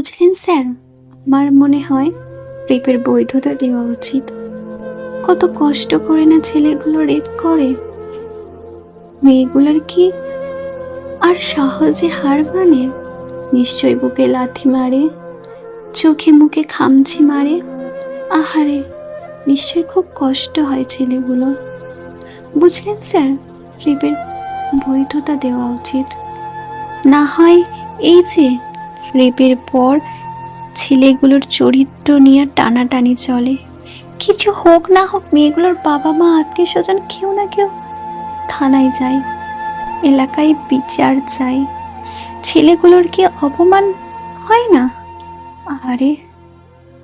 বুঝলেন স্যার, আমার মনে হয় রেপের বৈধতা দেওয়া উচিত। কত কষ্ট করে না ছেলেগুলো রেপ করে। মেয়েগুলোর কি আর সহজে হার মানে? নিশ্চয় বুকে লাথি মারে, চোখে মুখে খামচি মারে। আহারে, নিশ্চয় খুব কষ্ট হয় ছেলেগুলো। বুঝলেন স্যার, রেপের বৈধতা দেওয়া উচিত। না হয় এই যে রেপের পর ছেলেগুলোর চরিত্র নিয়ে টানাটানি চলে। কিছু হোক না হোক, মেয়েগুলোর বাবা মা আত্মীয় স্বজন কেউ না কেউ থানায় যায়, এলাকায় বিচার চাই ছেলেগুলোর কি অপমান হয় না? আরে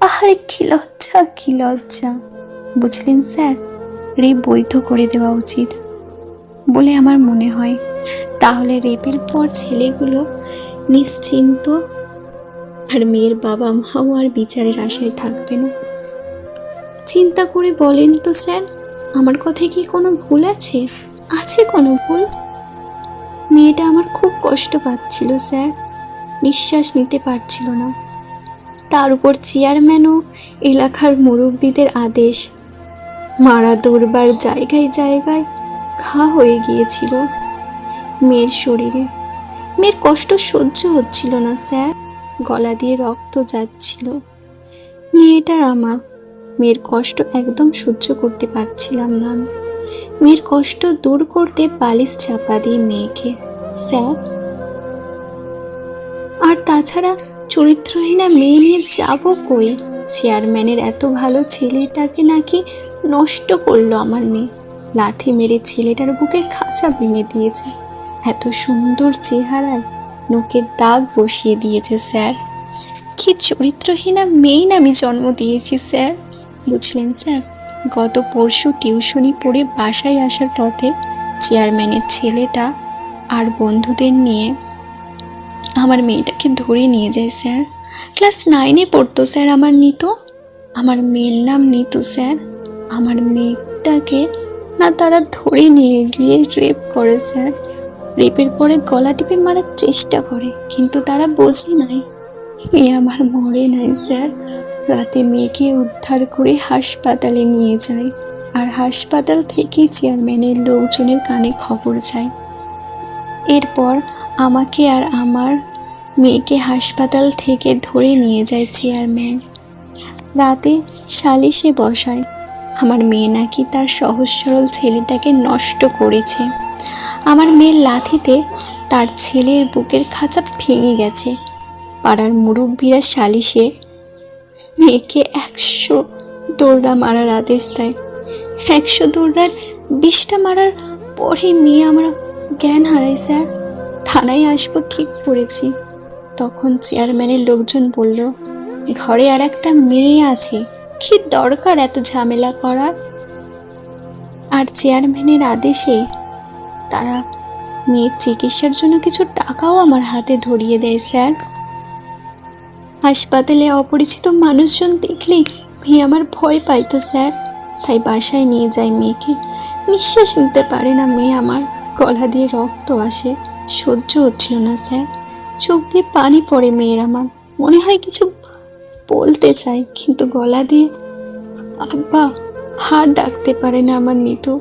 আহারে কি লজ্জা কি লজ্জা। বুঝলেন স্যার, রেপ বৈধ করে দেওয়া উচিত বলে আমার মনে হয়। তাহলে রেপের পর ছেলেগুলো নিশ্চিন্ত আর মেয়ের বাবা মাও আর বিচারের আশায় থাকবে না। চিন্তা করে বলেন তো স্যার, আমার কথায় কি কোনো ভুল আছে? আছে কোনো ভুল? মেয়েটা আমার খুব কষ্ট পাচ্ছিল স্যার, নিঃশ্বাস নিতে পারছিল না। তার উপর চেয়ারম্যানও এলাকার মুরব্বীদের আদেশ, মারা দৌড়বার জায়গায় জায়গায় ঘা হয়ে গিয়েছিল। মেয়ের শরীরে, মেয়ের কষ্ট সহ্য হচ্ছিল না স্যার। গলা দিয়ে রক্ত যাচ্ছিল। মেয়েটার আমার মেয়ের কষ্ট একদম সহ্য করতে পারছিলাম না। আমি। মেয়ের কষ্ট দূর করতে বালিশ চাপা দিই মেয়েকে, স্যার। আর তাছাড়া চরিত্রহীনা মেয়ে নিয়ে যাব কই? চেয়ারম্যানের এত ভালো ছেলেটাকে নাকি নষ্ট করল আমার মেয়ে। লাথি মেরে ছেলেটার বুকের খাঁচা ভেঙে দিয়েছে। এত সুন্দর চেহারায় নোকের দাগ বসিয়ে দিয়েছে, স্যার। কি চরিত্রহীনা মেয়েই না আমি জন্ম দিয়েছি, স্যার। বুঝলেন, স্যার, গত পরশু টিউশনি পড়ে বাসায় আসার পথে চেয়ারম্যানের ছেলেটা আর বন্ধুদের নিয়ে আমার মেয়েটাকে ধরে নিয়ে যায়, স্যার। ক্লাস নাইনে পড়তো, স্যার, আমার নিতু। আমার মেয়ের নাম নিতু, স্যার। আমার মেয়েটাকে না তারা ধরে নিয়ে গিয়ে রেপ করে, স্যার। রেপের পরে গলা টিপে মারার চেষ্টা করে, কিন্তু তারা বোঝে নাই। মেয়ে আমার মরে নাই, স্যার। রাতে মেয়েকে উদ্ধার করে হাসপাতালে নিয়ে যায়, আর হাসপাতাল থেকে চেয়ারম্যানের লোকজনের কানে খবর যায়। এরপর আমাকে আর আমার মেয়েকে হাসপাতাল থেকে ধরে নিয়ে যায় চেয়ারম্যান। রাতে সালিশে বসায়। আমার মেয়ে নাকি তার সহজ সরল ছেলেটাকে নষ্ট করেছে। আমার মেয়ের লাথিতে তার ছেলের বুকের খাঁচা ভেঙে গেছে। পাড়ার মুরব্বীরা সালিশে মেয়েকে একশো দৌড়া মারার আদেশ দেয়। একশো দৌড়ার বিশটা মারার পরে মেয়ে আমার জ্ঞান হারায়, স্যার। থানায় আসব ঠিক করেছি। তখন চেয়ারম্যানের লোকজন বলল, ঘরে আর একটা মেয়ে আছে। কি দরকার এত ঝামেলা করার। আর চেয়ারম্যানের আদেশে তারা মেয়ের চিকিৎসার জন্য কিছু টাকাও আমার হাতে ধরিয়ে দেয়, স্যার। হাসপাতালে অপরিচিত মানুষজন দেখলেই মেয়ে আমার ভয় পাইতো স্যার। তাই বাসায় নিয়ে যায় মেয়েকে। নিঃশ্বাস নিতে পারে না মেয়ে আমার। গলা দিয়ে রক্ত আসে। সহ্য হচ্ছিল না, স্যার। চোখ দিয়ে পানি পড়ে মেয়ের আমার। মনে হয় কিছু বলতে চাই, কিন্তু গলা দিয়ে আব্বা, হাড় ডাকতে পারে না আমার নিতু।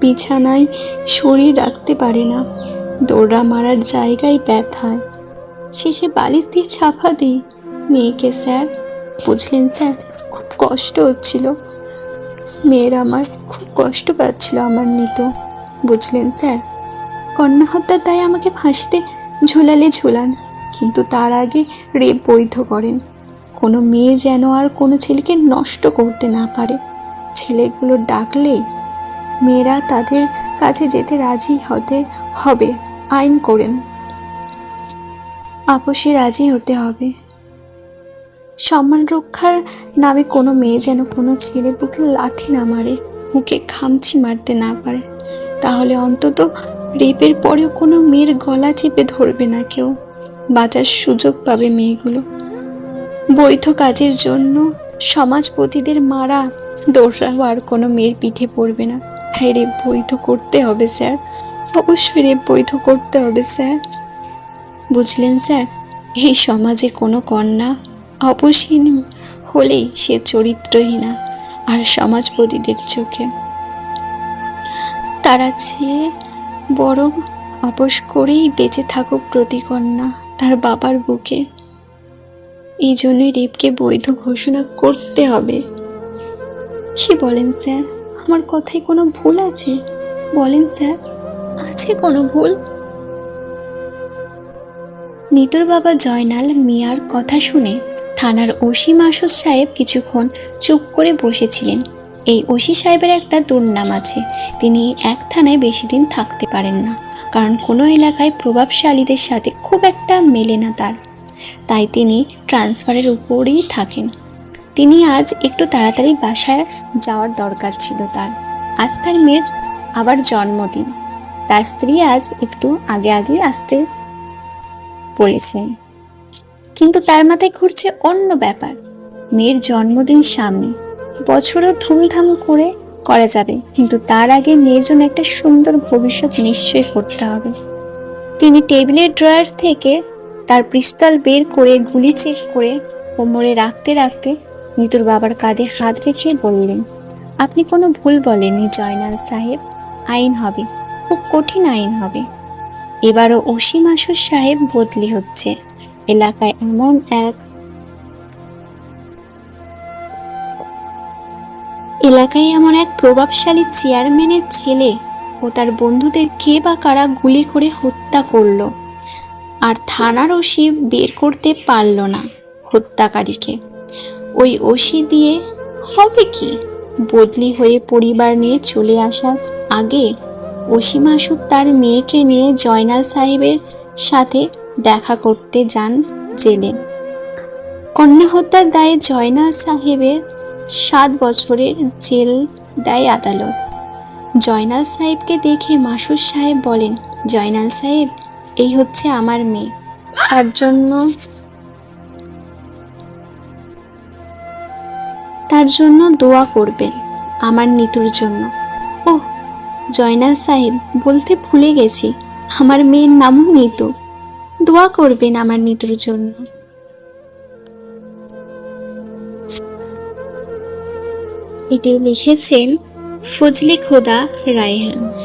বিছানায় শরীর রাখতে পারে না। দৌড়া মারার জায়গায় ব্যথায়। শেষে বালিশ দিয়ে ছাপা দিই। মেয়েকে স্যার, বুঝলেন স্যার, খুব কষ্ট হচ্ছিল। মেয়ের আমার খুব কষ্ট পাচ্ছিল আমার নিতু, বুঝলেন স্যার। কন্যা হত্যার দায়ে আমাকে ফাঁসতে ঝোলালে ঝোলান, কিন্তু তার আগে রেপ বৈধ করেন। কোনো মেয়ে যেন আর কোনো ছেলেকে নষ্ট করতে না পারে। ছেলেগুলো ডাকলেই মেয়েরা তাদের কাছে যেতে রাজি হতে হবে, আইন করেন। আপোষে রাজি হতে হবে। সম্মান রক্ষার নামে কোনো মেয়ে যেন কোনো ছেলের বুকে লাথি না মারে, মুখে খামচি মারতে না পারে। তাহলে অন্তত রেপের পরেও কোনো মেয়ের গলা চেপে ধরবে না কেউ। বাঁচার সুযোগ পাবে মেয়েগুলো। বৈধ কাজের জন্য সমাজপতিদের মারা দৌড়াও আর কোনো মেয়ের পিঠে পড়বে না। তাই রেপ বৈধ করতে হবে স্যার। অবশ্যই রেপ বৈধ করতে হবে স্যার। বুঝলেন স্যার, এই সমাজে কোনো কন্যা অপসীন হলেই সে চরিত্রহীনা আর সমাজপতিদের চোখে। তারা চেয়ে বরং আপোষ করেই বেঁচে থাকুক প্রতিকন্যা, তার বাবার বুকে। এই জন্যই রেপকে বৈধ ঘোষণা করতে হবে। কি বলেন স্যার? আমার কথায় কোনো ভুল আছে? বলেন স্যার, আছে কোনো ভুল? নিতুর বাবা জয়নাল মিয়ার কথা শুনে থানার ওসি মাসুদ সাহেব কিছুক্ষণ চুপ করে বসেছিলেন। এই ওসি সাহেবের একটা দুর্নাম আছে, তিনি এক থানায় বেশি দিন থাকতে পারেন না, কারণ কোনো এলাকায় প্রভাবশালীদের সাথে খুব একটা মেলে না তার। তাই তিনি ট্রান্সফারের উপরেই থাকেন। তিনি আজ একটু তাড়াতাড়ি বাসায় যাওয়ার দরকার ছিল তার। আজ তার মেয়ের আবার জন্মদিন। তার স্ত্রী আজ একটু আগে আগে আসতে পড়েছেন কিন্তু তার মাথায় ঘুরছে অন্য ব্যাপার। মেয়ের জন্মদিন সামনে। বছরও ধুমধাম করে করা যাবে, কিন্তু তার আগে মেয়ের জন্য একটা সুন্দর ভবিষ্যৎ নিশ্চয় করতে হবে। তিনি টেবিলের ড্রয়ার থেকে তার পিস্তল বের করে গুলি চেক করে কোমরে রাখতে রাখতে নিতুর বাবার কাঁধে হাত রেখে বললেন, আপনি কোনো ভুল বলেননি, জয়নাল সাহেব। আইন হবে, খুব কঠিন আইন হবে। এবারও অসীম আশুর সাহেব বদলি হচ্ছে। এলাকায় এমন এক এলাকায় এমন এক প্রভাবশালী চেয়ারম্যানের ছেলে ও তার বন্ধুদের কে বা কারা গুলি করে হত্যা করল। আর থানার ওসি বের করতে পারল না হত্যাকারীকে। ওই ওসি দিয়ে হবে কি? বদলি হয়ে পরিবার নিয়ে চলে আসার আগে ওসি মাসুদ তার মেয়েকে নিয়ে জয়নাল সাহেবের সাথে দেখা করতে যান জেলে। কন্যা হত্যার দায়ে জয়নাল সাহেবের সাত বছরের জেল দেয় আদালত। জয়নাল সাহেবকে দেখে মাসুদ সাহেব বলেন, জয়নাল সাহেব এই হচ্ছে আমার মেয়ে। তার জন্য তার জন্য দোয়া করবেন আমার নিতুর জন্য। ও জয়নাল সাহেব, বলতে ভুলে গেছি, আমার মেয়ের নামও নিতু। দোয়া করবেন আমার নিতুর জন্য। এটি লিখেছেন ফজলি খোদা রায়হান।